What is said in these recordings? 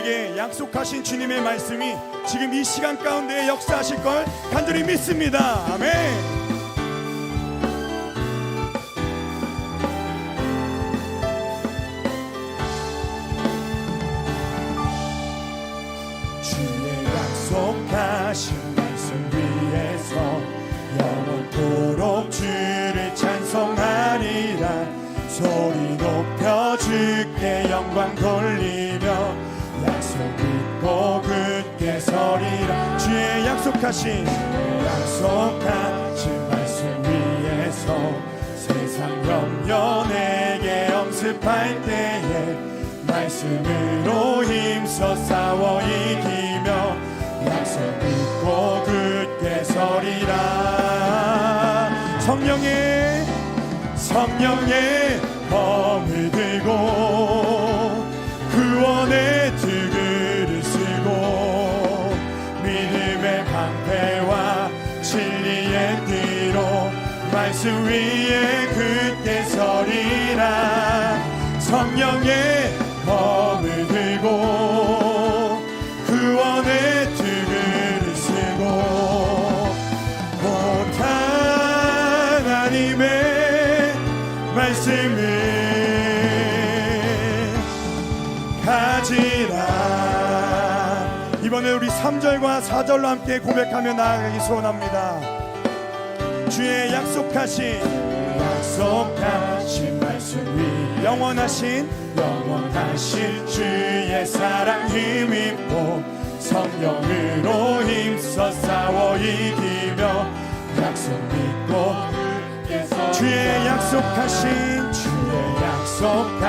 우리에게 약속하신 주님의 말씀이 지금 이 시간 가운데 역사하실 걸 간절히 믿습니다. 아멘. 약속하신 말씀 위에서 영원토록 주를 찬송하리라 소리 높여 주께 영광 돌 서리라. 주의 약속하신 약속하신 말씀 위에서 세상 염려 내게 엄습할 때에 말씀으로 힘써 싸워 이기며 약속 믿고 굳게 서리라. 성령의 성령의 검을 들고 방패와 진리의 띠로 말씀 위에 굳게 서리라. 성령 이번에 우리 3절과 4절로 함께 고백하며 나아가기 소원합니다. 주의 약속하신 약속하신 말씀 위 영원하신 영원하신 주의 사랑 힘입고 성령으로 힘써 싸워 이기며 약속 믿고 주의 약속하신 주의 약속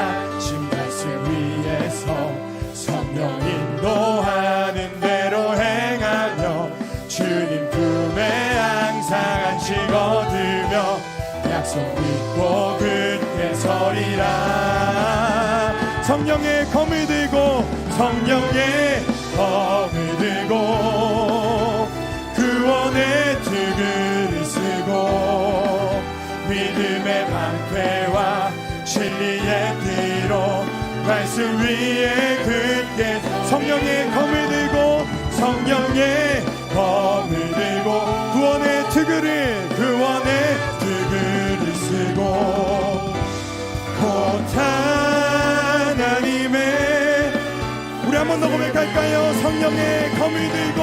약속 믿고 굳게 서리라. 성령의 검을 들고 성령의 검을 들고 구원의 뜨글을 쓰고 믿음의 방패와 진리의 뒤로 말씀 위에 굳게 성령의 검을 들고 성령의 검을 들고 구원의 뜨글을 구원의 쓰고 곧 하나님의 우리 한번 더 고백할까요? 성령의 검을 들고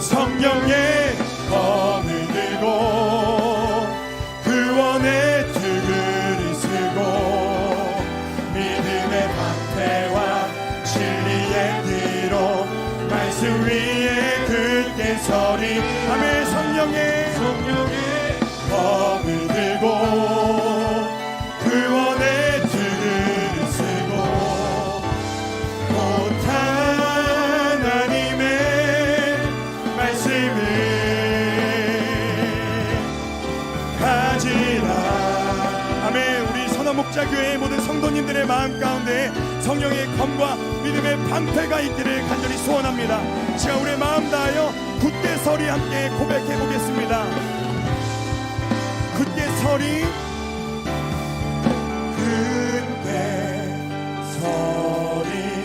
성령의 검을 들고 구원의 뜨글을 쓰고 믿음의 방패와 진리의 뒤로 말씀 위에 굳게 서리 아멘 성령의 성령의 검을 들고 구원의 뜨글을 쓰고 곧 하나님의 말씀을 가지라. 아멘. 우리 선화목자교회의 모든 성도님들의 마음 가운데 성령의 검과 믿음의 방패가 있기를 간절히 소원합니다. 제가 우리의 마음 다하여 서리 함께 고백해 보겠습니다 서리. 굳게 서리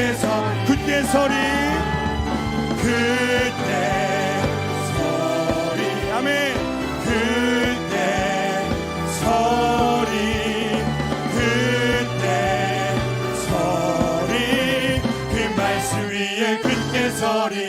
굳게 서 굳게 서리. 그때 서리. 아멘. 그때 서리. 그때 서리. 그 말씀 위에 그때 서리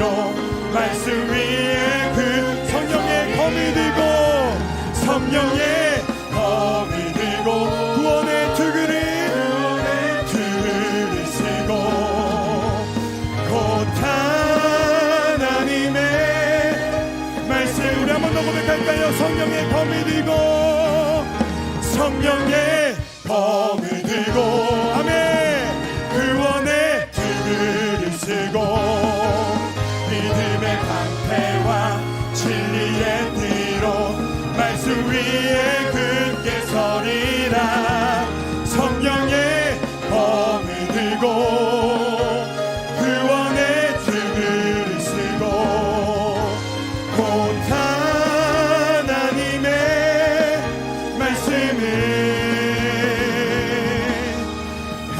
위로 말씀 위에 그 성령의 검이 들고 성령의 검이 들고 구원의 투구를 들이쓰고 곧 하나님의 말씀 우리 한번 더 고백할까요? 성령의 검이 들고 성령의 검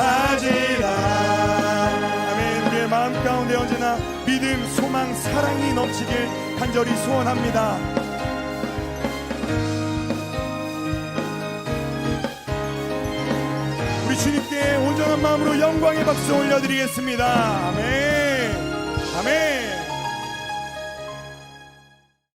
가지라. 아멘. 우리의 마음 가운데 언제나 믿음 소망 사랑이 넘치길 간절히 소원합니다. 우리 주님께 온전한 마음으로 영광의 박수 올려드리겠습니다. 아멘. 아멘